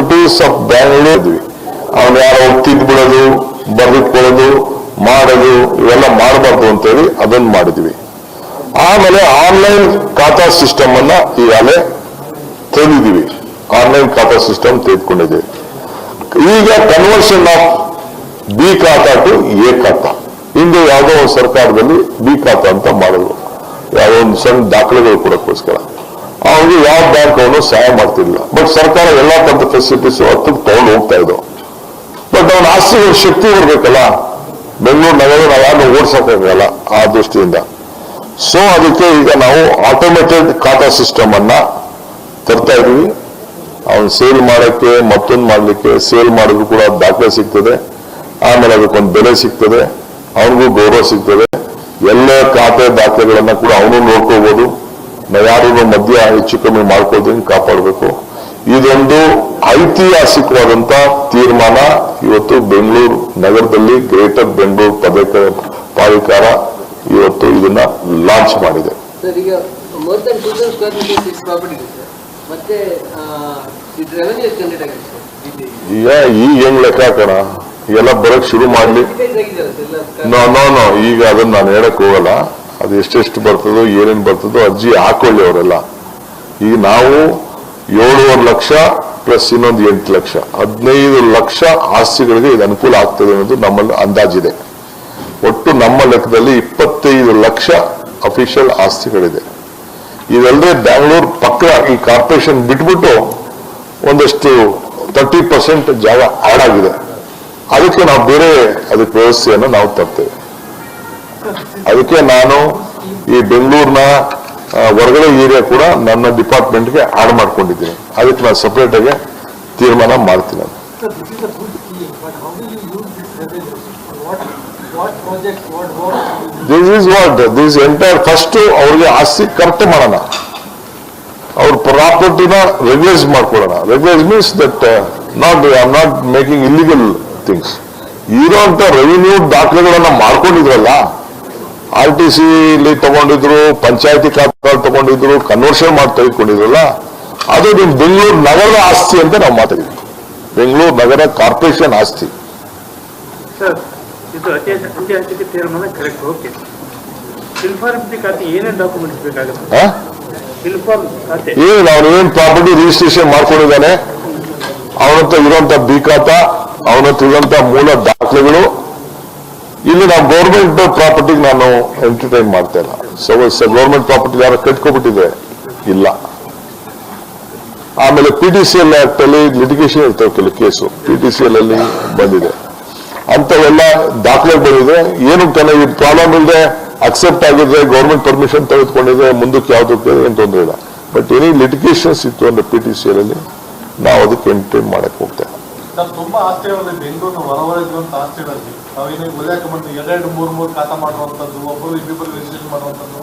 Municipalities of Bangalore ಇದ್ವಿ ಅವ್ನು ಯಾರೋ ತಿದ್ದು ಬಿಡೋದು ಬರೆದಿಟ್ಕೊಳ್ಳೋದು ಮಾಡೋದು, ಇವೆಲ್ಲ ಮಾಡಬಾರ್ದು ಅಂತೇಳಿ ಅದನ್ನ ಮಾಡಿದ್ವಿ. ಆಮೇಲೆ ಆನ್ಲೈನ್ ಖಾತಾ ಸಿಸ್ಟಮ್ ಅನ್ನ ಈಗಾಗಲೇ ತೆಗೆದಿದ್ದೀವಿ. ಆನ್ಲೈನ್ ಖಾತಾ ಸಿಸ್ಟಮ್ ತೆಗೆದುಕೊಂಡಿದ್ದೀವಿ ಈಗ conversion of B khata to A khata. ಹಿಂದೆ ಯಾವುದೋ ಒಂದು ಸರ್ಕಾರದಲ್ಲಿ ಬಿ ಖಾತಾ ಅಂತ ಮಾಡಿದ್ರು. ಯಾವುದೋ ಒಂದು ಸಣ್ಣ ದಾಖಲೆಗಳು ಕೊಡೋಕ್ಕೋಸ್ಕರ. ಅವನಿಗೆ ಯಾವ ಬ್ಯಾಂಕ್ ಅವನು ಸಹಾಯ ಮಾಡ್ತಿಲ್ಲ. ಬಟ್ ಸರ್ಕಾರ ಎಲ್ಲಾ ತರದ ಫೆಸಿಲಿಟೀಸ್ ಹತ್ತು ತಗೊಂಡು ಹೋಗ್ತಾ ಇದ್ದವು ಬಟ್ ಅವನ ಆಸ್ತಿಗಳ ಶಕ್ತಿ ಇರ್ಬೇಕಲ್ಲ. ಬೆಂಗಳೂರು ನಗರ ನಾವು ಯಾರು ಓಡಿಸಕ್ಕಾಗಲ್ಲ ಆ ದೃಷ್ಟಿಯಿಂದ. ಸೊ ಅದಕ್ಕೆ ಈಗ ನಾವು ಆಟೋಮೇಟೆಡ್ ಖಾತಾ ಸಿಸ್ಟಮ್ ಅನ್ನ ತರ್ತಾ ಇದೀವಿ ಅವನು ಸೇಲ್ ಮಾಡಕ್ಕೆ, ಮತ್ತೊಂದು ಮಾಡ್ಲಿಕ್ಕೆ ಸೇಲ್ ಮಾಡಿದ್ರು ಕೂಡ ದಾಖಲೆ ಸಿಗ್ತದೆ. ಆಮೇಲೆ ಅದಕ್ಕೊಂದು ಬೆಲೆ ಸಿಗ್ತದೆ. ಅವನಿಗೂ ಗೌರವ ಸಿಗ್ತದೆ. ಎಲ್ಲ ಖಾತೆ ದಾಖಲೆಗಳನ್ನ ಕೂಡ ಅವನು ನೋಡ್ಕೋಬಹುದು ಯಾರಿಗೂ ಮಧ್ಯ ಹೆಚ್ಚು ಕಮ್ಮಿ ಮಾಡ್ಕೋದಂಗೆ ಕಾಪಾಡಬೇಕು. ಇದೊಂದು ಐತಿಹಾಸಿಕವಾದಂತ ತೀರ್ಮಾನ. ಇವತ್ತು ಬೆಂಗಳೂರು ನಗರದಲ್ಲಿ ಗ್ರೇಟರ್ ಬೆಂಗಳೂರು ಪದಕ ಪ್ರಾಧಿಕಾರ ಇವತ್ತು ಇದನ್ನ ಲಾಂಚ್ ಮಾಡಿದೆ. ಈಗ ಹೆಂಗ್ ಲೆಕ್ಕ ಹಾಕೋಣ? ಎಲ್ಲ ಬರಕ್ ಶುರು ಮಾಡ್ಲಿ. ನೋ ನೋ ನೋ ಈಗ ಅದನ್ನ ನಾನು ಹೇಳಕ್ ಹೋಗಲ್ಲ. ಅದು ಎಷ್ಟೆಷ್ಟು ಬರ್ತದೋ, ಏನೇನು ಬರ್ತದೋ ಅರ್ಜಿ ಹಾಕೊಳ್ಳಿ ಅವರೆಲ್ಲ. ಈಗ ನಾವು ಏಳುವರೆ ಲಕ್ಷ ಪ್ಲಸ್ ಇನ್ನೊಂದು ಎಂಟು ಲಕ್ಷ. ಹದಿನೈದು ಲಕ್ಷ ಆಸ್ತಿಗಳಿಗೆ ಇದು ಅನುಕೂಲ ಆಗ್ತದೆ ಅನ್ನೋದು ನಮ್ಮಲ್ಲಿ ಅಂದಾಜಿದೆ ಒಟ್ಟು ನಮ್ಮ ಲೆಕ್ಕದಲ್ಲಿ ಇಪ್ಪತ್ತೈದು ಲಕ್ಷ ಅಫಿಷಿಯಲ್ ಆಸ್ತಿಗಳಿದೆ. ಇದಲ್ಲದೆ ಬ್ಯಾಂಗ್ಳೂರ್ ಪಕ್ಕ ಈ ಕಾರ್ಪೊರೇಷನ್ ಬಿಟ್ಬಿಟ್ಟು ಒಂದಷ್ಟು ತರ್ಟಿ ಪರ್ಸೆಂಟ್ ಜಾಗ ಆಡ್ ಆಗಿದೆ. ಅದಕ್ಕೆ ನಾವು ಬೇರೆ ಅದಕ್ಕೆ ವ್ಯವಸ್ಥೆಯನ್ನು ನಾವು ತರ್ತೇವೆ. ಅದಕ್ಕೆ ನಾನು ಈ ಬೆಂಗಳೂರಿನ ಹೊರಗಡೆ ಏರಿಯಾ ಕೂಡ ನನ್ನ ಡಿಪಾರ್ಟ್ಮೆಂಟ್ಗೆ ಆಡ್ ಮಾಡ್ಕೊಂಡಿದ್ದೀನಿ. ಅದಕ್ಕೆ ನಾನು ಸಪ್ರೇಟಾಗಿ ಆಗಿ ತೀರ್ಮಾನ ಮಾಡ್ತೀನಿ? This is what this entire first ಅವ್ರಿಗೆ ಆಸ್ತಿ ಕರೆಕ್ಟ್ ಮಾಡೋಣ. ಅವ್ರ ಪ್ರಾಪರ್ಟಿನ ರೆಗ್ಯುಲೈಸ್ ಮಾಡ್ಕೊಡೋಣ regularise means that not I am not making illegal things ಅಂತ ರೆವಿನ್ಯೂ ದಾಖಲೆಗಳನ್ನ ಮಾಡ್ಕೊಂಡಿದ್ರಲ್ಲ ಆರ್ ಟಿ ಸಿಲಿ ತಗೊಂಡಿದ್ರು ಪಂಚಾಯತಿ ಖಾತೆಗಳು ತಗೊಂಡಿದ್ರು ಕನ್ವರ್ಷನ್ ಮಾಡಿ ತೆಗೆದುಕೊಂಡಿದ್ರಲ್ಲ ಅದು ನಿಮ್ ಬೆಂಗಳೂರು ನಗರದ ಆಸ್ತಿ ಅಂತ ನಾವು ಮಾತಾಡಿದ್ವಿ. ಬೆಂಗಳೂರು ನಗರ ಕಾರ್ಪೊರೇಷನ್ ಆಸ್ತಿ. ಏನು ಅವನು ಏನ್ ಪ್ರಾಪರ್ಟಿ ರಿಜಿಸ್ಟ್ರೇಷನ್ ಮಾಡ್ಕೊಂಡಿದ್ದಾನೆ? ಅವನತ್ರ ಇರುವಂತ ಬಿ ಖಾತಾ ಅವನತ್ರ ಇರುವಂತ ಮೂಲ ದಾಖಲೆಗಳು ಇಲ್ಲಿ ನಾವು ಗೌರ್ಮೆಂಟ್ ಪ್ರಾಪರ್ಟಿಗೆ ನಾನು ಎಂಟರ್ಟೈನ್ ಮಾಡ್ತಾ ಇಲ್ಲ. ಸೊ ಗೌರ್ಮೆಂಟ್ ಪ್ರಾಪರ್ಟಿ ಯಾರು ಕಟ್ಕೊಬಿಟ್ಟಿದೆ ಇಲ್ಲ. ಆಮೇಲೆ P T C L act ಅಲ್ಲಿ ಲಿಟಿಗೇಷನ್ ಇರ್ತವೆ ಕೆಲವು case. P T C L ಅಲ್ಲಿ ಬಂದಿದೆ. ಅಂತವೆಲ್ಲ ದಾಖಲೆ ಬಂದಿದೆ. ಏನು ತನ್ನ ಈ ಪ್ರಾಬ್ಲಮ್ ಇಲ್ಲದೆ ಅಕ್ಸೆಪ್ಟ್ ಆಗಿದ್ರೆ ಗೌರ್ಮೆಂಟ್ ಪರ್ಮಿಷನ್ ತೆಗೆದುಕೊಂಡಿದ್ರೆ ಮುಂದಕ್ಕೆ ಯಾವುದಕ್ಕೆ ಏನು ತೊಂದರೆ ಇಲ್ಲ. ಬಟ್ ಎನಿ ಲಿಟಿಗೇಷನ್ಸ್ ಇತ್ತು ಅಂದ್ರೆ ಪಿ ಟಿ ಸಿ ಎಲ್ ಅಲ್ಲಿ, ನಾವು ಅದಕ್ಕೆ ಎಂಟರ್ಟೈನ್ ಮಾಡಕ್ ಹೋಗ್ತಾ ಸರ್ ತುಂಬಾ ಆಸ್ತಿಗಳಲ್ಲಿ ಬೆಂಗಳೂರಿನ ಹೊರವಲಯದಿರುವಂತ ಆಸ್ತಿಗಳಲ್ಲಿ ನಾವೇನು ಉಲ್ಲೇಖ ಬಂದು ಎರಡೆರಡು, ಮೂರು ಮೂರು ಖಾತಾ ಮಾಡುವಂಥದ್ದು ಒಬ್ಬರು ಇಬ್ಬಿಬ್ಬರು ರಿಜಿಸ್ಟ್ರೇಷನ್ ಮಾಡುವಂಥದ್ದು.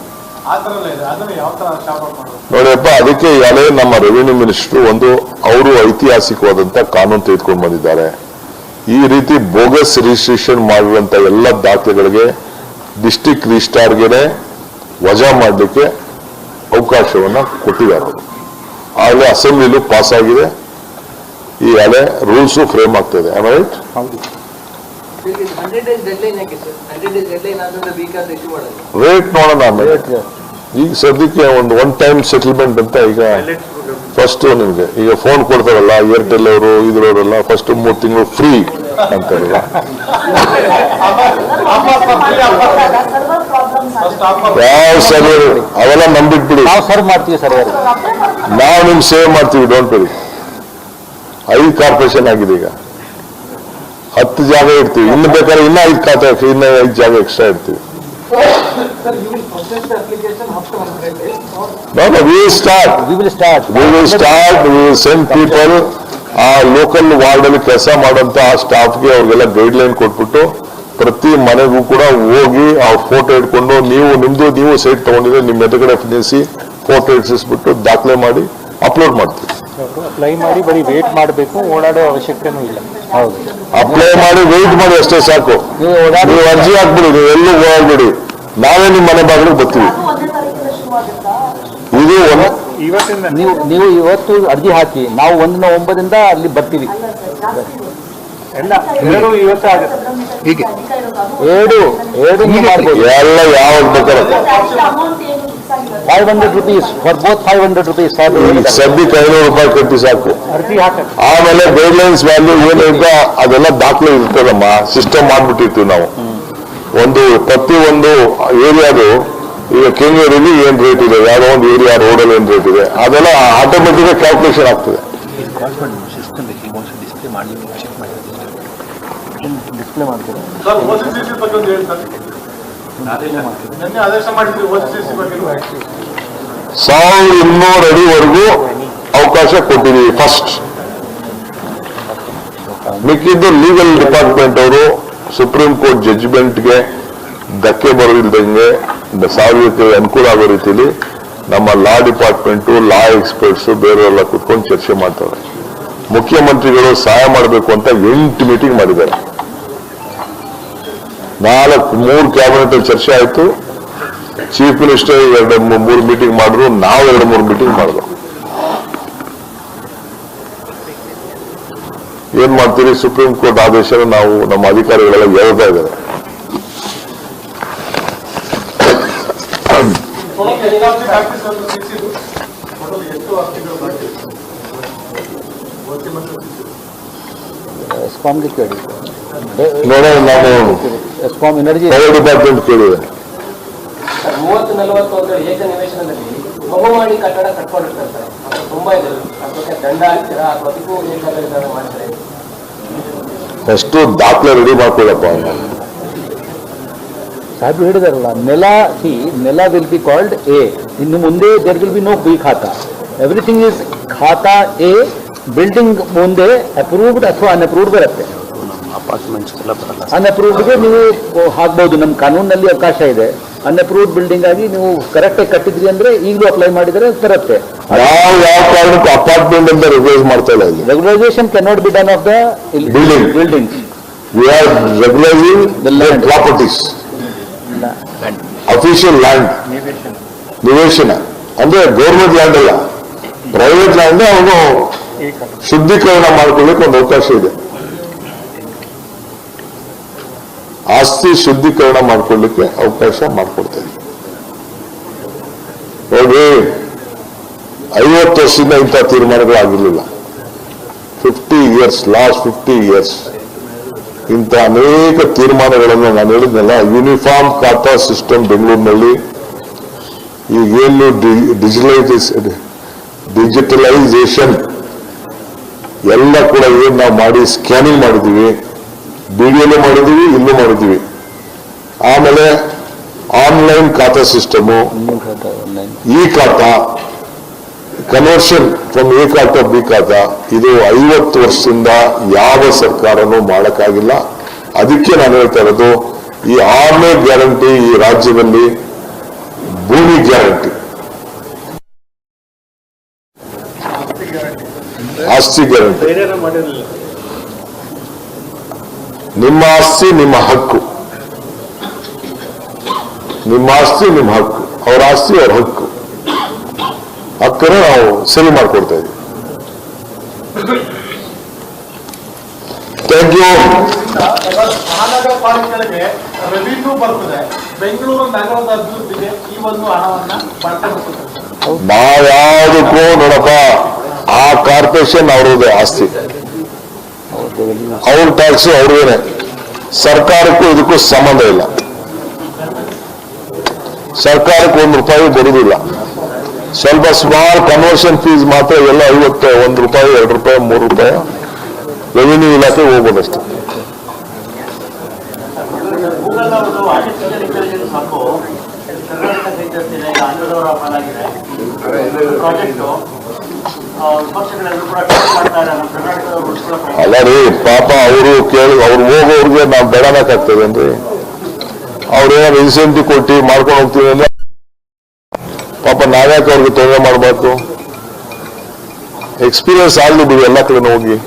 ನೋಡಿಯಪ್ಪ, ಅದಕ್ಕೆ ಈಗಾಗಲೇ ನಮ್ಮ ರೆವಿನ್ಯೂ ಮಿನಿಸ್ಟರ್ ಒಂದು ಅವರು ಐತಿಹಾಸಿಕವಾದಂತ ಕಾನೂನು ತೆಗೆದುಕೊಂಡು ಬಂದಿದ್ದಾರೆ. ಈ ರೀತಿ ಬೋಗಸ್ ರಿಜಿಸ್ಟ್ರೇಷನ್ ಮಾಡಿರುವಂತ ಎಲ್ಲ ದಾಖಲೆಗಳಿಗೆ ಡಿಸ್ಟಿಕ್ ರಿಜಿಸ್ಟ್ರಾರ್ಗೆ ವಜಾ ಮಾಡಲಿಕ್ಕೆ ಅವಕಾಶವನ್ನ ಕೊಟ್ಟಿದ್ದಾರೆ. ಅವರು ಆಗಲೇ ಅಸೆಂಬ್ಲಿಲೂ ಪಾಸ್ ಆಗಿದೆ. ಈ ಹಳೆ ರೂಲ್ಸು ಫ್ರೇಮ್ ಆಗ್ತದೆ right hundred days deadline ಯಾಕೆ ಸರ್? ಡೇಸ್ ಡೆಡ್ ಲೈನ್ ಆದ್ಮೇಲೆ ಬೇಕಾದ್ರೆ ಇಶ್ಯೂ ಮಾಡೋದು. ರೇಟ್ ನೋಡೋಣ ಆಮೇಲೆ. ಈಗ ಸದ್ಯಕ್ಕೆ ಒಂದು ಒನ್ ಟೈಮ್ ಸೆಟಲ್ಮೆಂಟ್ ಅಂತ ಈಗ ಫಸ್ಟ್ ನಿಮ್ಗೆ. ಈಗ ಫೋನ್ ಕೊಡ್ತಾರಲ್ಲ ಏರ್ಟೆಲ್ ಅವರು ಇದ್ರವರೆಲ್ಲ ಫಸ್ಟ್ ಮೂರು ತಿಂಗಳು ಫ್ರೀ ಅಂತಾರಲ್ಲ ಯಾವ ಸರ್ವರ್ ಅವೆಲ್ಲ ನಂಬಿಟ್ಬಿಡಿ. ನಾವು ಸರ್ವ್ ಮಾಡ್ತೀವಿ ಸರ್ ನಾವು ನಿಮ್ ಸೇವ್ ಮಾಡ್ತೀವಿ ಡೋಂಟ್ ವರಿ ಐದು ಕಾರ್ಪೊರೇಷನ್ ಆಗಿದೆ ಈಗ. ಹತ್ತು ಜಾಗ ಇಡ್ತೀವಿ. ಇನ್ನು ಬೇಕಾದ್ರೆ ಇನ್ನೂ ಐದು ಖಾತೆ ಇನ್ನು ಐದು ಜಾಗ ಎಕ್ಸ್ಟ್ರಾ ಇಡ್ತೀವಿ. No, no, we will start. We will start We will start, we will send people, ಆ ಲೋಕಲ್ ವಾರ್ಡ್ ಅಲ್ಲಿ ಕೆಲಸ ಮಾಡುವಂತ ಆ ಸ್ಟಾಫ್ಗೆ ಅವ್ರಿಗೆಲ್ಲ ಗೈಡ್ ಲೈನ್ ಕೊಟ್ಬಿಟ್ಟು ಪ್ರತಿ ಮನೆಗೂ ಕೂಡ ಹೋಗಿ ಆ ಫೋಟೋ ಇಟ್ಕೊಂಡು ನೀವು ನಿಮ್ದು ನೀವು ಸೈಟ್ ತಗೊಂಡಿದ್ರೆ ನಿಮ್ಮ ಎದುರುಗಡೆ ನಿಲ್ಲಿಸಿ ಫೋಟೋ ಇಡ್ಸಿಸ್ಬಿಟ್ಟು ದಾಖಲೆ ಮಾಡಿ ಅಪ್ಲೋಡ್ ಮಾಡ್ತೀವಿ. ಅಪ್ಲೈ ಮಾಡಿ ಬರೀ ವೇಟ್ ಮಾಡಬೇಕು ಓಡಾಡೋ ಅವಶ್ಯಕತೆನೂ ಇಲ್ಲ ಹೌದು ಅಪ್ಲೈ ಮಾಡಿ ವೇಟ್ ಮಾಡಿ ಅಷ್ಟೇ ಸಾಕು ನೀವು ಓಡಾಡಿ ನೀವು ಅರ್ಜಿ ಹಾಕ್ಬಿಡಿ ನೀವು ಎಲ್ಲೂ ಹೋಗ್ಬಿಡಿ ನಾವೇ ನಿಮ್ಮ ಮನೆ ಬಾಗಿಲಿಗೆ ಬರ್ತೀವಿ ಇದು ಒಂದ್ ಇವತ್ತಿಂದ ನೀವು ನೀವು ಇವತ್ತು ಅರ್ಜಿ ಹಾಕಿ ನಾವು ಒಂದಿನ ಒಂಬತ್ತರಿಂದ ಅಲ್ಲಿ ಬರ್ತೀವಿ ಅಲ್ಲ ಸರ್ ಜಾಸ್ತಿ ಎಲ್ಲ ಎರಡು ಇವತ್ತು ಆಗುತ್ತೆ ಹೀಗೆ ಎರಡು ಎರಡು ಮಾಡ್ಬೋದು ಎಲ್ಲ ಯಾವಾಗ ಬೇಕಾದ್ರೆ five hundred rupees for both five hundred rupees ಸದ್ಯಕ್ಕೆ ಐನೂರು ರೂಪಾಯಿ ಕಟ್ಟಿ ಸಾಕು. ಆಮೇಲೆ ಗೈಡ್ಲೈನ್ಸ್ ವ್ಯಾಲ್ಯೂ ಏನು ಇದ್ದ ಅದೆಲ್ಲ ದಾಖಲೆ ಇರ್ತದಮ್ಮ. ಸಿಸ್ಟಮ್ ಮಾಡ್ಬಿಟ್ಟಿರ್ತೀವಿ ನಾವು. ಒಂದು ಪ್ರತಿ ಒಂದು ಏರಿಯಾದು ಈಗ ಕೆಂಗೇರಿಲಿ ಏನ್ ರೇಟ್ ಇದೆ? ಯಾವ್ದೋ ಒಂದು ಏರಿಯಾ ರೋಡಲ್ಲಿ ಏನ್ ರೇಟ್ ಇದೆ? ಅದೆಲ್ಲ ಆಟೋಮೆಟಿಕ್ ಕ್ಯಾಲ್ಕುಲೇಷನ್ ಆಗ್ತದೆ. ಡಿಸ್ಪ್ಲೇ ಮಾಡ್ತೀರಾ? ಸಾವಿರದ ಇನ್ನೂರು ಅಡಿವರೆಗೂ ಅವಕಾಶ ಕೊಟ್ಟಿದ್ದೀವಿ ಫಸ್ಟ್ ಮಿಕ್ಕಿದ್ದು ಲೀಗಲ್ ಡಿಪಾರ್ಟ್ಮೆಂಟ್ ಅವರು ಸುಪ್ರೀಂ ಕೋರ್ಟ್ ಜಡ್ಜ್ಮೆಂಟ್ಗೆ ಧಕ್ಕೆ ಬರೋದಿಲ್ದಂಗೆ ಸಾವಿರಕ್ಕೆ ಅನುಕೂಲ ಆಗೋ ರೀತಿಯಲ್ಲಿ ನಮ್ಮ ಲಾ ಡಿಪಾರ್ಟ್ಮೆಂಟು ಲಾ ಎಕ್ಸ್ಪರ್ಟ್ಸ್ ಬೇರೆಯವರೆಲ್ಲ ಕುತ್ಕೊಂಡು ಚರ್ಚೆ ಮಾಡ್ತಾರೆ. ಮುಖ್ಯಮಂತ್ರಿಗಳು ಸಹಾಯ ಮಾಡಬೇಕು ಅಂತ ಎಂಟು ಮೀಟಿಂಗ್ ಮಾಡಿದ್ದಾರೆ. ನಾಲ್ಕು, ಮೂರು ಕ್ಯಾಬಿನೆಟ್ ಚರ್ಚೆ ಆಯ್ತು. ಚೀಫ್ ಮಿನಿಸ್ಟರ್ ಎರಡು ಮೂರು ಮೀಟಿಂಗ್ ಮಾಡಿದ್ರು ನಾವು ಎರಡ್ ಮೂರು ಮೀಟಿಂಗ್ ಮಾಡಿದ್ರು ಏನ್ ಮಾಡ್ತೀರಿ? ಸುಪ್ರೀಂ ಕೋರ್ಟ್ ಆದೇಶ ನಾವು ನಮ್ಮ ಅಧಿಕಾರಿಗಳೆಲ್ಲ ಹೇಳ್ತಾ ಇದ್ದಾರೆ. ನೋಡೋಣ ನಾವು ಡಿಪಾರ್ಟ್ಮೆಂಟ್ ಕೇಳಿದೆ. ಮೂವತ್ತು ನಲವತ್ತು ಒಂದು ಏಕ ನಿವೇಶನದಲ್ಲಿ ಬಹುಮಾಡಿ ಕಟ್ಟಡ ಕಟ್ಕೊಂಡಿರ್ತಾರೆ. ಸರ್ ಅದು ತುಂಬಾ ಇದೆ. ಅದಕ್ಕೆ ದಂಡ ಹಾಕ್ತೀರಾ? ಅಥವಾ ಅದಕ್ಕೂ ಏಕಾಗ್ರತೆ ಮಾಡ್ತಾರೆ ಫಸ್ಟ್ ದಾಖಲೆ ರೆಡಿ ಮಾಡ್ಕೊಳ್ಳಪ್ಪ. ಸಾಹೇಬ್ ಹೇಳಿದಾರಲ್ಲ ನೆಲ ಸಿ ನೆಲ ವಿಲ್ ಬಿ ಕಾಲ್ಡ್ ಎ ಇನ್ನು ಮುಂದೆ there will be no B khata. Everything is khata A building ಮುಂದೆ ಅಪ್ರೂವ್ಡ್ ಅಥವಾ ಅನ್ಅಪ್ರೂವ್ಡ್ ಬರುತ್ತೆ. ಅನ್ಅಪ್ರೂವ್ಡ್ಗೆ ನೀವು ಹಾಕ್ಬೋದು. ನಮ್ಮ ಕಾನೂನಲ್ಲಿ ಅವಕಾಶ ಇದೆ. ಅನ್ಅಪ್ರೂವ್ಡ್ ಬಿಲ್ಡಿಂಗ್ ಆಗಿ ನೀವು ಕರೆಕ್ಟಾಗಿ ಕಟ್ಟಿದ್ರಿ ಅಂದ್ರೆ ಈಗಲೂ ಅಪ್ಲೈ ಮಾಡಿದರೆ ತರುತ್ತೆ ನಾವು ಯಾವ ಕಾರಣಕ್ಕೂ ಅಪಾರ್ಟ್ಮೆಂಟ್ ಅಂತ ರಿವೈಸ್ ಮಾಡ್ತಾ ಇಲ್ಲ ಇಲ್ಲಿ regularisation cannot be done of the building building we are regularising. Properties official land ನಿವೇಶನ ಅಂದ್ರೆ ಗೌರ್ಮೆಂಟ್ ಲ್ಯಾಂಡ್ ಅಲ್ಲ. ಪ್ರೈವೇಟ್ ಲ್ಯಾಂಡ್ ಅವನು ಶುದ್ಧೀಕರಣ ಮಾಡ್ಕೊಳ್ಳಿಕ್ಕೆ ಒಂದು ಅವಕಾಶ ಇದೆ. ಆಸ್ತಿ ಶುದ್ಧೀಕರಣ ಮಾಡ್ಕೊಳ್ಳಿಕ್ಕೆ ಅವಕಾಶ ಮಾಡಿಕೊಡ್ತೇನೆ. ನೋಡಿ ಐವತ್ತು ವರ್ಷದಿಂದ ಇಂಥ ತೀರ್ಮಾನಗಳಾಗಿರ್ಲಿಲ್ಲ. Fifty years last fifty years ಇಂಥ ಅನೇಕ ತೀರ್ಮಾನಗಳನ್ನು ನಾನು ಹೇಳಿದ್ನಲ್ಲ ಯೂನಿಫಾರ್ಮ್ ಖಾತಾ ಸಿಸ್ಟಮ್ ಬೆಂಗಳೂರಿನಲ್ಲಿ. ಈಗೇನು ಡಿಜಿಟಲೈಸ್ ಡಿಜಿಟಲೈಸೇಷನ್ ಎಲ್ಲ ಕೂಡ ಏನು ನಾವು ಮಾಡಿ ಸ್ಕ್ಯಾನಿಂಗ್ ಮಾಡಿದೀವಿ ಬಿಡಿಯಲ್ಲೂ ಮಾಡಿದೀವಿ ಇಲ್ಲೂ ಮಾಡಿದೀವಿ ಆಮೇಲೆ ಆನ್ಲೈನ್ ಖಾತಾ ಸಿಸ್ಟಮು ಈ khata conversion from A khata B khata ಇದು ಐವತ್ತು ವರ್ಷದಿಂದ ಯಾವ ಸರ್ಕಾರನೂ ಮಾಡಕ್ಕಾಗಿಲ್ಲ. ಅದಕ್ಕೆ ನಾನು ಹೇಳ್ತಾ ಇರೋದು ಈ ಆನ್ಲೈನ್ ಗ್ಯಾರಂಟಿ ಈ ರಾಜ್ಯದಲ್ಲಿ ಭೂಮಿ ಗ್ಯಾರಂಟಿ ಆಸ್ತಿ ಗ್ಯಾರಂಟಿ ನಿಮ್ಮ ಆಸ್ತಿ ನಿಮ್ಮ ಹಕ್ಕು. ನಿಮ್ಮ ಆಸ್ತಿ ನಿಮ್ಮ ಹಕ್ಕು. ಅವ್ರ ಆಸ್ತಿ ಅವ್ರ ಹಕ್ಕು. ಹಕ್ಕನ್ನು ನಾವು ಸರಿ ಮಾಡ್ಕೊಡ್ತಾ ಇದ್ದೀವಿ ಥ್ಯಾಂಕ್ ಯು ಮಹಾನಗರ ಪಾಲಿಕೆಗಳಿಗೆ ರೆವಿನ್ಯೂ ಬರ್ತದೆ. ಬೆಂಗಳೂರು ನಗರದ ಅಭಿವೃದ್ಧಿಗೆ ಈ ಒಂದು ಹಣವನ್ನ ಬಳಕೆ ಮಾಡ್ತಾರೆ ನಾವ್ಯಾವುದಕ್ಕೂ ನೋಡಪ್ಪ ಆ ಕಾರ್ಪೊರೇಷನ್ ಅವ್ರದ್ದು ಆಸ್ತಿ. ಅವ್ರ ಟ್ಯಾಕ್ಸ್ ಅವ್ರದೇನೆ. ಸರ್ಕಾರಕ್ಕೂ ಇದಕ್ಕೂ ಸಂಬಂಧ ಇಲ್ಲ. ಸರ್ಕಾರಕ್ಕೆ ಒಂದು ರೂಪಾಯಿ ಬರುವುದಿಲ್ಲ ಸ್ವಲ್ಪ ಸ್ಮಾಲ್ ಕನ್ವರ್ಷನ್ ಫೀಸ್ ಮಾತ್ರ ಎಲ್ಲ ಐವತ್ತು, ಒಂದು ರೂಪಾಯಿ, ಎರಡು ರೂಪಾಯಿ, ಮೂರು ರೂಪಾಯಿ ರೆವಿನ್ಯೂ ಇಲಾಖೆ ಪಾಲಾಗಿದೆ ಪ್ರಾಜೆಕ್ಟು ಅಲ್ಲ ರೀ ಪಾಪ ಅವರು ಕೇಳಿ ಅವ್ರು ಹೋಗೋರ್ಗೆ ನಾವು ಬೆಳಕಾಗ್ತದೇನ್ರಿ ಅವ್ರೇನಾದ್ರು ಇನ್ಸೆಂಟಿವ್ ಕೊಟ್ಟು ಮಾಡ್ಕೊಂಡು ಹೋಗ್ತೀವಿ ಅಂದ್ರೆ ಪಾಪ ನಾವ್ಯಾಕೆ ಅವ್ರಿಗೆ ತೊಂದರೆ ಮಾಡಬಾರ್ದು. ಎಕ್ಸ್ಪೀರಿಯನ್ಸ್ ಆಗ್ಲಿ ಬಿಡಿ ಎಲ್ಲ ಕಡೆ ಹೋಗಿ.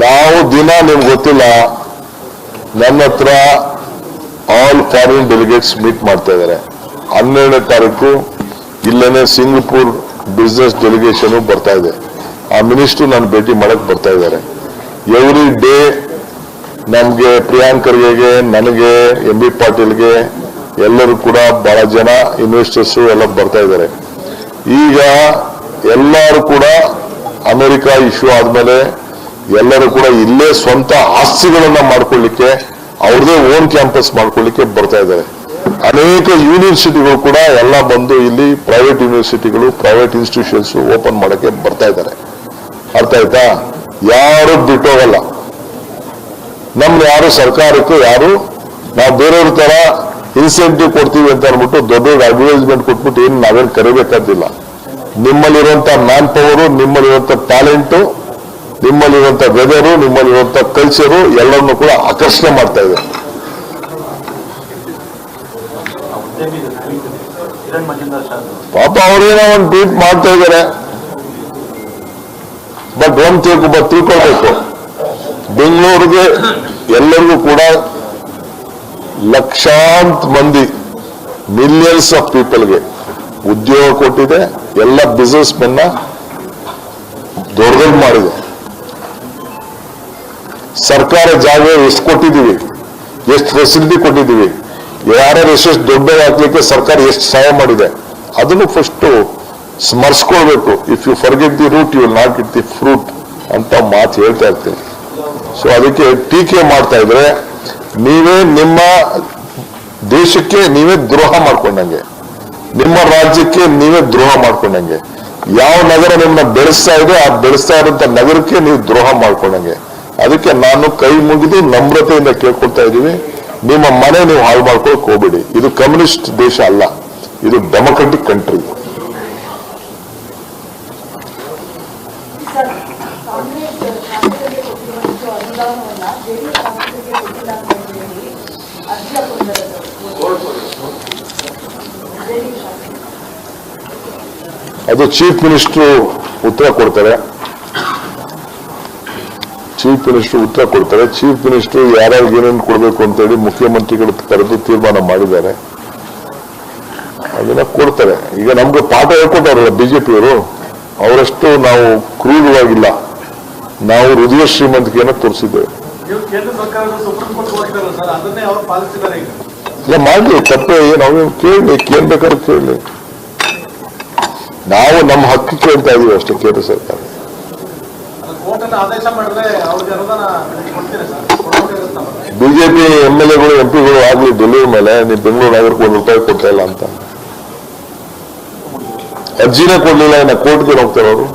ನಾವು ದಿನ ನಿಮ್ಗೆ ಗೊತ್ತಿಲ್ಲ ನನ್ನ ಹತ್ರ ಆಲ್ ಫಾರಿನ್ ಡೆಲಿಗೇಟ್ಸ್ ಮೀಟ್ ಮಾಡ್ತಾ ಇದ್ದಾರೆ. ಹನ್ನೆರಡನೇ ತಾರೀಕು ಇಲ್ಲೇನೆ ಸಿಂಗಾಪುರ್ ಬಿಸ್ನೆಸ್ ಡೆಲಿಗೇಷನ್ ಬರ್ತಾ ಇದೆ. ಆ ಮಿನಿಸ್ಟ್ರು ನಾನು ಭೇಟಿ ಮಾಡಕ್ ಬರ್ತಾ ಇದ್ದಾರೆ. ಎವ್ರಿ ಡೇ ನಮ್ಗೆ ಪ್ರಿಯಾಂಕ್ ಖರ್ಗೆಗೆ, ನನಗೆ ಎಂ ಬಿ ಪಾಟೀಲ್ಗೆ ಎಲ್ಲರೂ ಕೂಡ ಬಹಳ ಜನ ಇನ್ವೆಸ್ಟರ್ಸ್ ಎಲ್ಲ ಬರ್ತಾ ಇದ್ದಾರೆ. ಈಗ ಎಲ್ಲರೂ ಕೂಡ ಅಮೆರಿಕ ಇಶ್ಯೂ ಆದ್ಮೇಲೆ ಎಲ್ಲರೂ ಕೂಡ ಇಲ್ಲೇ ಸ್ವಂತ ಆಸ್ತಿಗಳನ್ನ ಮಾಡ್ಕೊಳ್ಳಿಕ್ಕೆ ಅವ್ರದೇ ಓನ್ ಕ್ಯಾಂಪಸ್ ಮಾಡ್ಕೊಳ್ಳಿಕ್ಕೆ ಬರ್ತಾ ಇದ್ದಾರೆ. ಅನೇಕ ಯೂನಿವರ್ಸಿಟಿಗಳು ಕೂಡ ಎಲ್ಲ ಬಂದು ಇಲ್ಲಿ ಪ್ರೈವೇಟ್ ಯೂನಿವರ್ಸಿಟಿಗಳು ಪ್ರೈವೇಟ್ ಇನ್ಸ್ಟಿಟ್ಯೂಷನ್ಸ್ ಓಪನ್ ಮಾಡಕ್ಕೆ ಬರ್ತಾ ಇದ್ದಾರೆ. ಅರ್ಥ ಆಯ್ತಾ? ಯಾರು ಬಿಟ್ಟೋಗಲ್ಲ ನಮ್ಗೆ ಯಾರು ಸರ್ಕಾರಕ್ಕೆ ಯಾರು, ನಾವು ಬೇರೆಯವ್ರ ತರ ಇನ್ಸೆಂಟಿವ್ ಕೊಡ್ತೀವಿ ಅಂತ ಅಂದ್ಬಿಟ್ಟು ದೊಡ್ಡ ದೊಡ್ಡ ಅಡ್ವರ್ಟೈಸ್ಮೆಂಟ್ ಕೊಟ್ಬಿಟ್ಟು ಏನು ನಾವೇನು ಕರಿಬೇಕಾದಿಲ್ಲ ನಿಮ್ಮಲ್ಲಿರುವಂತ ಮ್ಯಾನ್ ಪವರು ನಿಮ್ಮಲ್ಲಿರುವಂತ ಟ್ಯಾಲೆಂಟು ನಿಮ್ಮಲ್ಲಿರುವಂತ ವೆದರು ನಿಮ್ಮಲ್ಲಿರುವಂತ ಕಲ್ಚರು ಎಲ್ಲರನ್ನು ಕೂಡ ಆಕರ್ಷಣೆ ಮಾಡ್ತಾ ಇದೆ. ಪಾಪ ಅವ್ರೇನೋ ಒಂದು ಟ್ವೀಟ್ ಮಾಡ್ತಾ ಇದ್ದಾರೆ. ಬಟ್ ಒಂದ್ ತಿಳ್ಕೊ ತಿಳ್ಕೊಳ್ಬೇಕು. ಬೆಂಗಳೂರಿಗೆ ಎಲ್ಲರಿಗೂ ಕೂಡ ಲಕ್ಷಾಂತ ಮಂದಿ ಮಿಲಿಯನ್ಸ್ ಆಫ್ ಪೀಪಲ್ಗೆ ಉದ್ಯೋಗ ಕೊಟ್ಟಿದೆ. ಎಲ್ಲ ಬಿಸ್ನೆಸ್ ಮೆನ್ನ ದೊಡ್ಡದೊಡ್ಡ ಮಾಡಿದೆ. ಸರ್ಕಾರ ಜಾಗ ಎಷ್ಟು ಕೊಟ್ಟಿದ್ದೀವಿ? ಎಷ್ಟು ಫೆಸಿಲಿಟಿ ಕೊಟ್ಟಿದ್ದೀವಿ? ಯಾರ್ಯಾರು ಎಷ್ಟೆಷ್ಟು ದೊಡ್ಡ ಹಾಕ್ಲಿಕ್ಕೆ ಸರ್ಕಾರ ಎಷ್ಟು ಸಹಾಯ ಮಾಡಿದೆ? ಅದನ್ನು first ಸ್ಮರಿಸ್ಕೊಳ್ಬೇಕು. If you forget the root you will not eat the fruit ಅಂತ ಮಾತು ಹೇಳ್ತಾ ಇರ್ತೀನಿ. ಸೊ ಅದಕ್ಕೆ ಟೀಕೆ ಮಾಡ್ತಾ ಇದ್ರೆ, ನೀವೇ ನಿಮ್ಮ ದೇಶಕ್ಕೆ ನೀವೇ ದ್ರೋಹ ಮಾಡ್ಕೊಂಡಂಗೆ. ನಿಮ್ಮ ರಾಜ್ಯಕ್ಕೆ ನೀವೇ ದ್ರೋಹ ಮಾಡ್ಕೊಂಡಂಗೆ. ಯಾವ ನಗರ ನಿಮ್ಮನ್ನ ಬೆಳೆಸ್ತಾ ಇದೆ, ಆ ಬೆಳೆಸ್ತಾ ಇರೋಂಥ ನಗರಕ್ಕೆ ನೀವು ದ್ರೋಹ ಮಾಡ್ಕೊಂಡಂಗೆ. ಅದಕ್ಕೆ ನಾನು ಕೈ ಮುಗಿದು ನಮ್ರತೆಯಿಂದ ಕೇಳ್ಕೊಳ್ತಾ ಇದ್ದೀವಿ. ನಿಮ್ಮ ಮನೆ ನೀವು ಹಾಳು ಮಾಡ್ಕೊಳಕ್ ಹೋಗ್ಬೇಡಿ. ಇದು ಕಮ್ಯುನಿಸ್ಟ್ ದೇಶ ಅಲ್ಲ. ಇದು ಡೆಮೊಕ್ರೆಟಿಕ್ ಕಂಟ್ರಿ. ಅದು ಚೀಫ್ ಮಿನಿಸ್ಟರ್ ಉತ್ತರ ಕೊಡ್ತಾರೆ. ಚೀಫ್ ಮಿನಿಸ್ಟರ್ ಉತ್ತರ ಕೊಡ್ತಾರೆ. ಚೀಫ್ ಮಿನಿಸ್ಟರ್ ಯಾರ್ಯಾರಿಗೆ ಏನೇನು ಕೊಡಬೇಕು ಅಂತೇಳಿ ಮುಖ್ಯಮಂತ್ರಿಗಳು ಕರೆದು ತೀರ್ಮಾನ ಮಾಡಿದ್ದಾರೆ. ಅದನ್ನ ಕೊಡ್ತಾರೆ. ಈಗ ನಮ್ಗೆ ಪಾಠ ಹೇಳ್ಕೊಟ್ಟಾರಲ್ಲ ಬಿಜೆಪಿಯವರು ಅವರಷ್ಟು ನಾವು ಕ್ರೂರವಾಗಿಲ್ಲ. ನಾವು ಹೃದಯ ಶ್ರೀಮಂತಿಕೆಯನ್ನು ತೋರಿಸಿದ್ದೇವೆ. ಅವರು ಇಲ್ಲ ಮಾಡ್ಲಿ ತಪ್ಪೇ ನಾವು ಕೇಳಲಿ ಕೇಳ್ಬೇಕಾದ್ರೆ ಕೇಳಿ ಕೇಳಲಿ. ನಾವು ನಮ್ಮ ಹಕ್ಕು ಕೇಳ್ತಾ ಇದೀವಿ ಅಷ್ಟೇ ಕೇಂದ್ರ ಸರ್ಕಾರ ಕೋರ್ಟನ್ನು ಆದೇಶ ಮಾಡಿದ್ರೆ ಅವ್ರಿಗೆ ಅನುದಾನ ಕೊಡ್ತೀರಾ ಸರ್ ಕೊಡ್ಬೇಕಾಗುತ್ತಲ್ಲ ಬಿಜೆಪಿ ಎಂ ಎಲ್ ಎಗಳು ಎಂ ಪಿಗಳು ಆಗ್ಲಿ ಡೆಲ್ಲಿವರಿ ಮೇಲೆ ನೀವು ಬೆಂಗಳೂರು ನಗರಕ್ಕೆ ಒಂದು ರೂಪಾಯಿ ಕೊಡ್ತಾ ಇಲ್ಲ ಅಂತ. ಅರ್ಜಿನೇ ಕೊಡ್ಲಿಲ್ಲ ಇನ್ನ ಕೋರ್ಟ್ಗೆ ಹೋಗ್ತಾರೆ ಅವರು.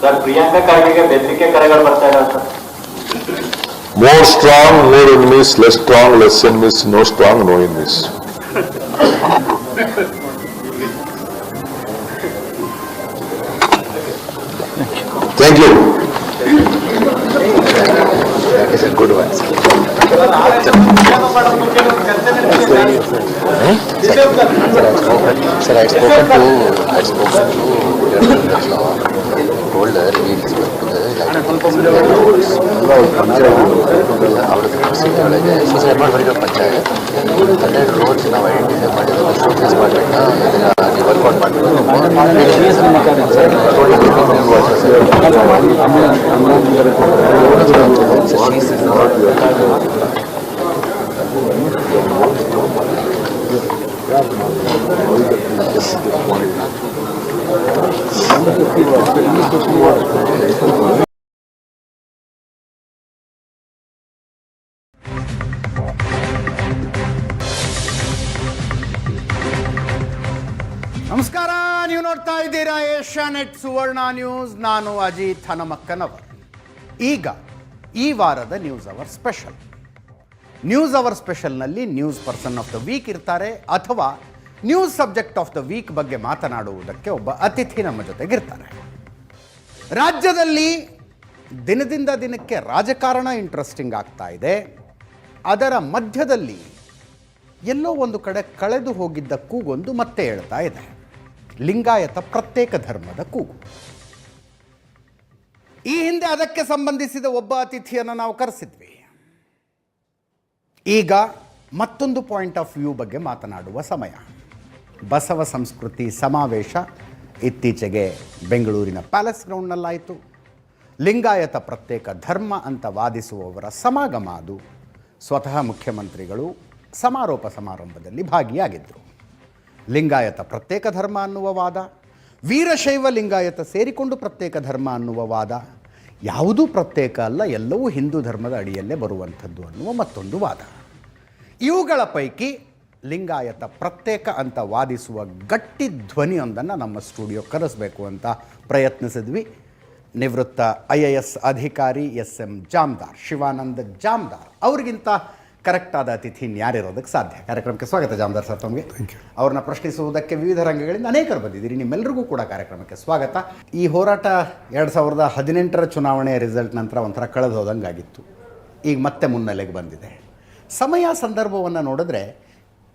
ಸರ್ ಪ್ರಿಯಾಂಕಾ ಖರ್ಗೆಗೆ ಬೆದರಿಕೆ ಕರೆಗಳು ಬರ್ತಾ ಇದಾವೆ sir. More strong more enemies less strong less enemies no strong no enemies thank you sir ಆದೇಶ ಏನು ಮಾಡೋದು ಬಗ್ಗೆ ಒಂದು ಚರ್ಚೆ ನಡೀತಿದೆ sir. BJP sir. Sir, I had spoken to, I had spoken to Director Law. Told her we will speak to the ಅವ್ರದ್ದು city ಒಳಗೆ society ಹೆಬ್ಬಾಳ್ವರೆಗೆ panchayat ಹನ್ನೆರಡು ರೋಡ್ಸ್ ನಾವು ಐಡೆಂಟಿಫೈ ಮಾಡಿದ್ದು ಶೋಕೇಸ್ ಮಾಡಬೇಕಾ ಇದನ್ನ ನೀವು ವರ್ಕೌಟ್ ಮಾಡಬೇಕು ನಮಸ್ಕಾರ, ನೀವು ನೋಡ್ತಾ ಇದ್ದೀರಾ ಏಷ್ಯಾ ನೆಟ್ ಸುವರ್ಣ ನ್ಯೂಸ್. ನಾನು ಅಜಿತ್ ಹನಮಕ್ಕನವರ್. ಈಗ ಈ ವಾರದ news hour special. News hour ಸ್ಪೆಷಲ್ನಲ್ಲಿ news person of the week ಇರ್ತಾರೆ ಅಥವಾ news subject of the week ಬಗ್ಗೆ ಮಾತನಾಡುವುದಕ್ಕೆ ಒಬ್ಬ ಅತಿಥಿ ನಮ್ಮ ಜೊತೆಗಿರ್ತಾರೆ. ರಾಜ್ಯದಲ್ಲಿ ದಿನದಿಂದ ದಿನಕ್ಕೆ ರಾಜಕಾರಣ ಇಂಟ್ರೆಸ್ಟಿಂಗ್ ಆಗ್ತಾ ಇದೆ. ಅದರ ಮಧ್ಯದಲ್ಲಿ ಎಲ್ಲೋ ಒಂದು ಕಡೆ ಕಳೆದು ಹೋಗಿದ್ದ ಕೂಗೊಂದು ಮತ್ತೆ ಹೇಳ್ತಾ ಇದೆ. ಲಿಂಗಾಯತ ಪ್ರತ್ಯೇಕ ಧರ್ಮದ ಕೂಗು. ಈ ಹಿಂದೆ ಅದಕ್ಕೆ ಸಂಬಂಧಿಸಿದ ಒಬ್ಬ ಅತಿಥಿಯನ್ನು ನಾವು ಕರೆಸಿದ್ವಿ. ಈಗ ಮತ್ತೊಂದು ಪಾಯಿಂಟ್ ಆಫ್ ವ್ಯೂ ಬಗ್ಗೆ ಮಾತನಾಡುವ ಸಮಯ. ಬಸವ ಸಂಸ್ಕೃತಿ ಸಮಾವೇಶ ಇತ್ತೀಚೆಗೆ ಬೆಂಗಳೂರಿನ ಪ್ಯಾಲೇಸ್ ಗ್ರೌಂಡ್ನಲ್ಲಾಯಿತು. ಲಿಂಗಾಯತ ಪ್ರತ್ಯೇಕ ಧರ್ಮ ಅಂತ ವಾದಿಸುವವರ ಸಮಾಗಮ ಅದು. ಸ್ವತಃ ಮುಖ್ಯಮಂತ್ರಿಗಳು ಸಮಾರೋಪ ಸಮಾರಂಭದಲ್ಲಿ ಭಾಗಿಯಾಗಿದ್ದರು ಲಿಂಗಾಯತ ಪ್ರತ್ಯೇಕ ಧರ್ಮ ಅನ್ನುವ ವಾದ, ವೀರಶೈವ ಲಿಂಗಾಯತ ಸೇರಿಕೊಂಡು ಪ್ರತ್ಯೇಕ ಧರ್ಮ ಅನ್ನುವ ವಾದ, ಯಾವುದೂ ಪ್ರತ್ಯೇಕ ಅಲ್ಲ, ಎಲ್ಲವೂ ಹಿಂದೂ ಧರ್ಮದ ಅಡಿಯಲ್ಲೇ ಬರುವಂಥದ್ದು ಅನ್ನುವ ಮತ್ತೊಂದು ವಾದ. ಇವುಗಳ ಪೈಕಿ ಲಿಂಗಾಯತ ಪ್ರತ್ಯೇಕ ಅಂತ ವಾದಿಸುವ ಗಟ್ಟಿ ಧ್ವನಿಯೊಂದನ್ನು ನಮ್ಮ ಸ್ಟುಡಿಯೋ ಕರೆಸಬೇಕು ಅಂತ ಪ್ರಯತ್ನಿಸಿದ್ವಿ. ನಿವೃತ್ತ ಐ ಎ ಎಸ್ ಅಧಿಕಾರಿ ಎಸ್ ಎಂ ಜಾಮ್ದಾರ್ ಶಿವಾನಂದ ಜಾಮ್ದಾರ್ ಅವ್ರಿಗಿಂತ ಕರೆಕ್ಟ್ ಆದ ಅತಿಥಿ ಇನ್ಯಾರಿರೋದಕ್ಕೆ ಸಾಧ್ಯ? ಕಾರ್ಯಕ್ರಮಕ್ಕೆ ಸ್ವಾಗತ ಜಾಮ್ದಾರ್ ಸರ್ ತಮಗೆ. ಅವ್ರನ್ನ ಪ್ರಶ್ನಿಸುವುದಕ್ಕೆ ವಿವಿಧ ರಂಗಗಳಿಂದ ಅನೇಕರು ಬಂದಿದ್ದೀರಿ. ನಿಮ್ಮೆಲ್ಲರಿಗೂ ಕೂಡ ಕಾರ್ಯಕ್ರಮಕ್ಕೆ ಸ್ವಾಗತ. ಈ ಹೋರಾಟ ಎರಡು ಸಾವಿರದ ಹದಿನೆಂಟರ ಚುನಾವಣೆಯ ರಿಸಲ್ಟ್ ನಂತರ ಒಂಥರ ಕಳೆದು ಹೋದಂಗಾಗಿತ್ತು. ಈಗ ಮತ್ತೆ ಮುನ್ನೆಲೆಗೆ ಬಂದಿದೆ. ಸಮಯ ಸಂದರ್ಭವನ್ನು ನೋಡಿದ್ರೆ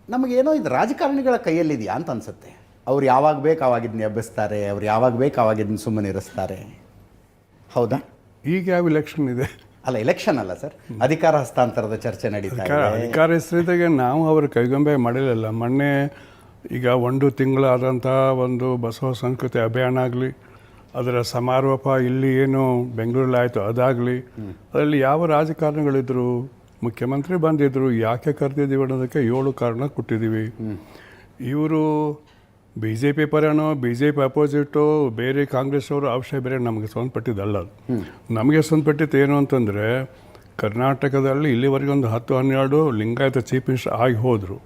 ನಮಗೇನೋ ಇದು ರಾಜಕಾರಣಿಗಳ ಕೈಯಲ್ಲಿದೆಯಾ ಅಂತ ಅನಿಸುತ್ತೆ. ಅವ್ರು ಯಾವಾಗ ಬೇಕು ಅವಾಗಿದ್ನ ಎಬ್ಬಿಸ್ತಾರೆ ಅವ್ರು ಯಾವಾಗ ಬೇಕು ಅವಾಗಿದ್ನ ಸುಮ್ಮನೆ ಇರಿಸ್ತಾರೆ. ಹೌದಾ? ಈಗ ಯಾವ ಇಲೆಕ್ಷನ್ ಇದೆ? ಅಲ್ಲ ಎಲೆಕ್ಷನ್ ಅಲ್ಲ ಸರ್. ಅಧಿಕಾರ ಹಸ್ತಾಂತರದ ಚರ್ಚೆ ನಡೀತಾ ಅಧಿಕಾರ ಇದೆ. ಅಧಿಕಾರ ಹೆಸರಿದಾಗೆ ನಾವು ಅವ್ರ ಕೈಗೊಂಬೆ ಮಾಡಿರಲಿಲ್ಲ ಮೊನ್ನೆ ಈಗ ಒಂದು ತಿಂಗಳಾದಂಥ ಒಂದು ಬಸವ ಸಂಸ್ಕೃತಿ ಅಭಿಯಾನ ಆಗಲಿ ಅದರ ಸಮಾರೋಪ ಇಲ್ಲಿ ಏನು ಬೆಂಗಳೂರಲ್ಲಿ ಆಯಿತು ಅದಾಗಲಿ ಅದರಲ್ಲಿ ಯಾವ ರಾಜಕಾರಣಿಗಳಿದ್ರು ಮುಖ್ಯಮಂತ್ರಿ ಬಂದಿದ್ರು ಯಾಕೆ ಕರೆದಿದ್ದೀವಿ ಅನ್ನೋದಕ್ಕೆ ಏಳು ಕಾರಣ ಕೊಟ್ಟಿದ್ದೀವಿ. ಇವರು ಬಿ ಜೆ ಪಿ ಪರನೋ ಬಿ ಜೆ ಪಿ ಅಪೋಸಿಟು ಬೇರೆ ಕಾಂಗ್ರೆಸ್ ಅವರು ಆ ಬೇರೆ ನಮಗೆ ಸಂಬಂಧಪಟ್ಟಿದ್ದಲ್ಲ. ಅದು ನಮಗೆ ಸಂಬಂಧಪಟ್ಟಿದ್ದು ಏನು ಅಂತಂದರೆ ಕರ್ನಾಟಕದಲ್ಲಿ ಇಲ್ಲಿವರೆಗೆ ಒಂದು ಹತ್ತು ಹನ್ನೆರಡು ಲಿಂಗಾಯತ ಚೀಫ್ ಮಿನಿಸ್ಟರ್ ಆಗಿ ಹೋದರು.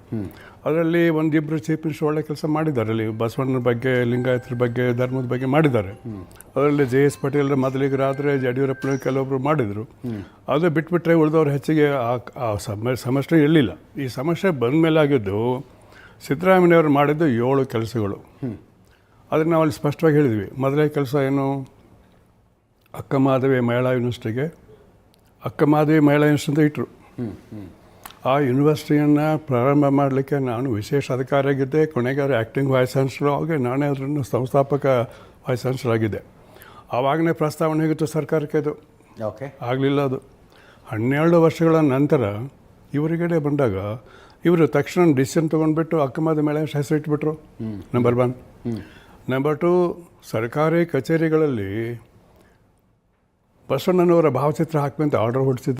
ಅದರಲ್ಲಿ ಒಂದಿಬ್ಬರು ಚೀಫ್ ಮಿನಿಸ್ಟರ್ ಒಳ್ಳೆ ಕೆಲಸ ಮಾಡಿದ್ದಾರೆ. ಅಲ್ಲಿ ಬಸವಣ್ಣನ ಬಗ್ಗೆ, ಲಿಂಗಾಯತರ ಬಗ್ಗೆ, ಧರ್ಮದ ಬಗ್ಗೆ ಮಾಡಿದ್ದಾರೆ. ಅದರಲ್ಲಿ ಜೆ ಎಸ್ ಪಟೇಲ್ ಮೊದಲಿಗರಾದರೆ ಯಡಿಯೂರಪ್ಪನ ಕೆಲವೊಬ್ಬರು ಮಾಡಿದರು. ಅದು ಬಿಟ್ಬಿಟ್ರೆ ಉಳಿದವರು ಹೆಚ್ಚಿಗೆ ಆ- ಸಮ, ಸಮಸ್ಯೆ ಇರಲಿಲ್ಲ. ಈ ಸಮಸ್ಯೆ ಬಂದ ಮೇಲೆ ಆಗಿದ್ದು ಸಿದ್ದರಾಮಯ್ಯವರು ಮಾಡಿದ್ದು ಏಳು ಕೆಲಸಗಳು. ಅದನ್ನು ನಾವು ಅಲ್ಲಿ ಸ್ಪಷ್ಟವಾಗಿ ಹೇಳಿದ್ವಿ. ಮೊದಲೇ ಕೆಲಸ ಏನು? ಅಕ್ಕಮಾದೇವಿ ಮಹಿಳಾ ಯೂನಿವರ್ಸಿಟಿಗೆ. ಅಕ್ಕಮಾದೇವಿ ಮಹಿಳಾ ಅಂತ ಇಟ್ಟರು ಆ ಯೂನಿವರ್ಸಿಟಿಯನ್ನು ಪ್ರಾರಂಭ ಮಾಡಲಿಕ್ಕೆ ನಾನು ವಿಶೇಷ ಅಧಿಕಾರಿಯಾಗಿದ್ದೆ ಕೊನೆಗಾರ ಆ್ಯಕ್ಟಿಂಗ್ ವೈಸ್ ಚಾನ್ಸಲರ್ ಆಗಿ ನಾನೇ ಅದರನ್ನು ಸಂಸ್ಥಾಪಕ ವೈಸ್ ಚಾನ್ಸಲರ್ ಆಗಿದ್ದೆ. ಆವಾಗಲೇ ಪ್ರಸ್ತಾವನೆ ಆಗಿತ್ತು ಸರ್ಕಾರಕ್ಕೆ ಇದು ಓಕೆ. ಆಗಲಿಲ್ಲ ಅದು. ಹನ್ನೆರಡು ವರ್ಷಗಳ ನಂತರ ಇವರಿಗಡೆ ಬಂದಾಗ ಇವರು ತಕ್ಷಣ ಡಿಸಿಷನ್ ತೊಗೊಂಡ್ಬಿಟ್ಟು ಅಕ್ಕಮಾದ ಹೆಸರು ಇಟ್ಬಿಟ್ರು. ನಂಬರ್ ಒನ್ ನಂಬರ್ ಟು ಸರ್ಕಾರಿ ಕಚೇರಿಗಳಲ್ಲಿ ಬಸವಣ್ಣನವರ ಭಾವಚಿತ್ರ ಹಾಕುವಂತ ಆರ್ಡರ್ ಹೊಡಿಸಿದ್ರು